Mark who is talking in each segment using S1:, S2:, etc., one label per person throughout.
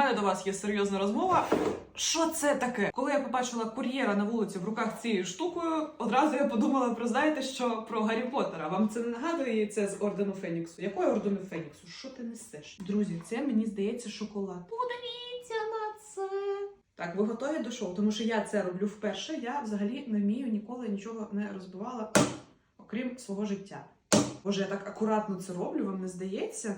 S1: мене до вас є серйозна розмова. Що це таке? Коли я побачила кур'єра на вулиці в руках цією штукою, одразу я подумала про знаєте, що про Гаррі Поттера. Вам це не нагадує це з ордену Феніксу? Якої ордену Феніксу? Що ти несеш? Друзі, це мені здається шоколад. Подивіться на це. Так, ви готові до шоу? Тому що я це роблю вперше. Я взагалі не вмію ніколи нічого не розбивала, окрім свого життя. Боже, я так акуратно це роблю, вам не здається?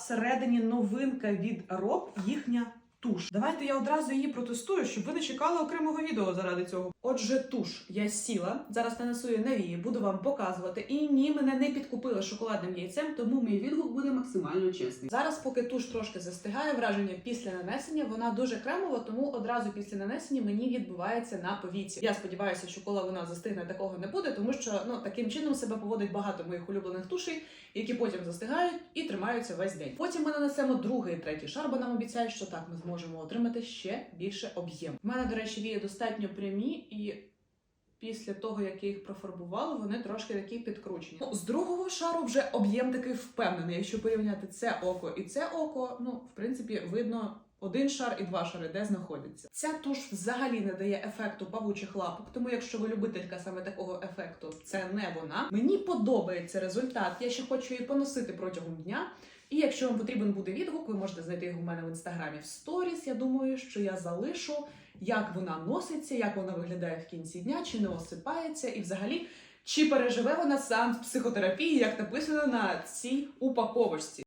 S1: Всередині новинка від Роб їхня туш. Давайте я одразу її протестую, щоб ви не чекали окремого відео заради цього. Отже, туш я сіла, зараз нанесу її на вії, буду вам показувати. І ні, мене не підкупили шоколадним яйцем, тому мій відгук буде максимально чесний. Зараз, поки туш трошки застигає, враження після нанесення, вона дуже кремова, тому одразу після нанесення мені відбувається на повіці. Я сподіваюся, що коли вона застигне, такого не буде, тому що ну таким чином себе поводить багато моїх улюблених тушей, які потім застигають і тримаються весь день. Потім ми нанесемо другий третій шар, бо нам обіцяють, що так ми зможемо отримати ще більше об'єм. У мене, до речі, вії достатньо прямі, і після того, як я їх профарбувала, вони трошки такі підкручені. Ну, з другого шару вже об'єм такий впевнений. Якщо порівняти це око і це око, ну в принципі видно. Один шар і два шари, де знаходяться. Ця туш взагалі не дає ефекту павучих лапок, тому якщо ви любителька саме такого ефекту, це не вона. Мені подобається результат. Я ще хочу її поносити протягом дня. І якщо вам потрібен буде відгук, ви можете знайти його в мене в інстаграмі в сторіс. Я думаю, що я залишу, як вона носиться, як вона виглядає в кінці дня, чи не осипається, і взагалі, чи переживе вона сеанс психотерапії, як написано на цій упаковочці.